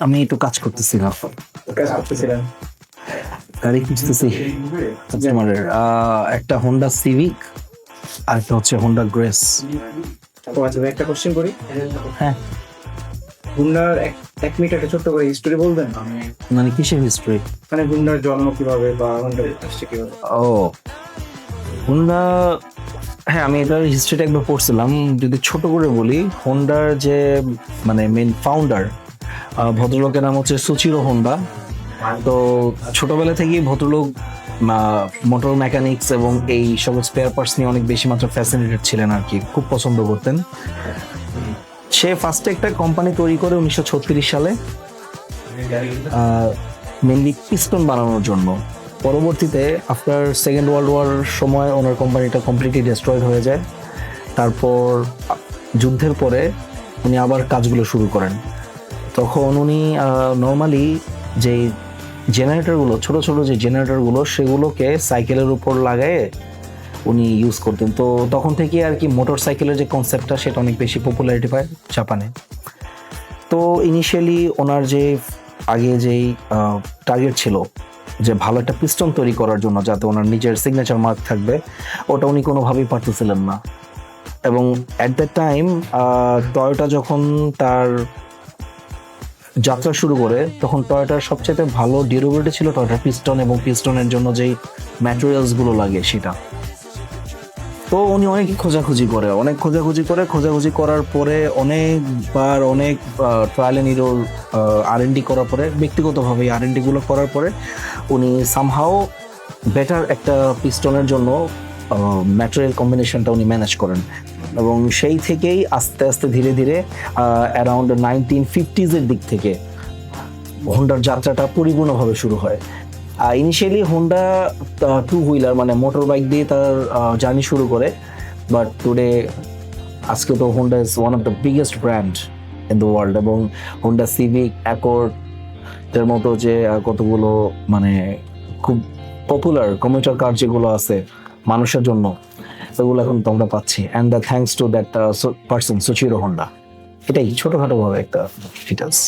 আমি একটু কাজ করতেছি না? গাড়ি খুঁজতেছি। কাস্টমারের একটা হোন্ডা সিভিক আর একটা হচ্ছে হোন্ডা গ্রেস ও আচ্ছা একটা কোশ্চেন করি। হ্যাঁ। গুন্ডার এক মিনিট একটা ছোট্ট করে হিস্টোরি বলবেন? মানে কিসের হিস্ট্রি মানে গুন্ডার জন্ম কীভাবে বা গুন্ডার কীভাবে? ও। হোন্ডা হ্যাঁ আমি এটার হিস্ট্রিটা একবার পড়ছিলাম। যদি ছোট করে বলি হোন্ডার যে মানে মেন ফাউন্ডার ভদ্রলোকের নাম হচ্ছে সুচিরো হোন্ডা তো ছোটবেলা থেকেই ভদ্রলোক মোটর মেকানিক্স এবং এই সব স্পেয়ার পার্টস নিয়ে অনেক বেশি মাত্রা ফ্যাসিনেটেড ছিলেন আর কি, খুব পছন্দ করতেন। সে ফার্স্টে একটা কোম্পানি তৈরি করে উনিশশো ছত্রিশ সালে মেনলি পিস্টন বানানোর জন্য। পরবর্তীতে আফটার সেকেন্ড ওয়ার্ল্ড ওয়ার সময় ওনার কোম্পানিটা কমপ্লিটলি ডিস্ট্রয়েড হয়ে যায়। তারপর যুদ্ধের পরে উনি আবার কাজগুলো শুরু করেন। তখন উনি নর্মালি যে জেনারেটরগুলো ছোট ছোট যে জেনারেটরগুলো সেগুলোকে সাইকেলের উপর লাগায়ে উনি ইউজ করতেন। তো তখন থেকে আর কি মোটর সাইকেলের যে কনসেপ্টটা সেটা অনেক বেশি পপুলারিটি পায় জাপানে। তো ইনিশিয়ালি ওনার যে আগে যেই টার্গেট ছিল যে ভালো একটা পিস্টন তৈরি করার জন্য যাতে ওনার নিজের সিগনেচার মার্ক থাকবে, ওটা উনি কোনোভাবেই পারতেছিলেন না। এবং অ্যাট দ্য টাইম টয়োটা যখন তার যাত্রা শুরু করে, তখন টয়োটার সবচেয়ে ভালো ডিউরেবিলিটি ছিল টয়োটার পিস্টন এবং পিস্টনের জন্য যেই ম্যাটেরিয়ালসগুলো লাগে সেটা। তো উনি অনেক খোঁজাখুঁজি করে, অনেক খোঁজাখুঁজি করে, খোঁজাখুঁজি করার পরে অনেকবার অনেক trial and error R and D করার পরে, ব্যক্তিগতভাবে আর এনগুলো করার পরে উনি সামহাও বেটার একটা পিস্টনের জন্য ম্যাটেরিয়াল কম্বিনেশনটা উনি ম্যানেজ করেন। এবং সেই থেকেই আস্তে আস্তে ধীরে ধীরে অ্যারাউন্ড নাইনটিন ফিফটিজের দিক থেকে হোন্ডার যাত্রাটা পরিপূর্ণভাবে শুরু হয়। ইনিশিয়ালি হোন্ডা টু হুইলার মানে মোটর বাইক দিয়ে তার জার্নি শুরু করে। বাট টুডে আজকে তো Honda is one of the biggest brand in the world এবং হোন্ডা সিভিক অ্যাকর্ড এর মতো যে কতগুলো মানে খুব পপুলার কমিউটার কার যেগুলো আছে মানুষের জন্য, সেগুলো এখন তো আমরা পাচ্ছি। And the thanks to that person Soichiro Honda এটাই ছোটখাটো ভাবে একটা ডিটেলস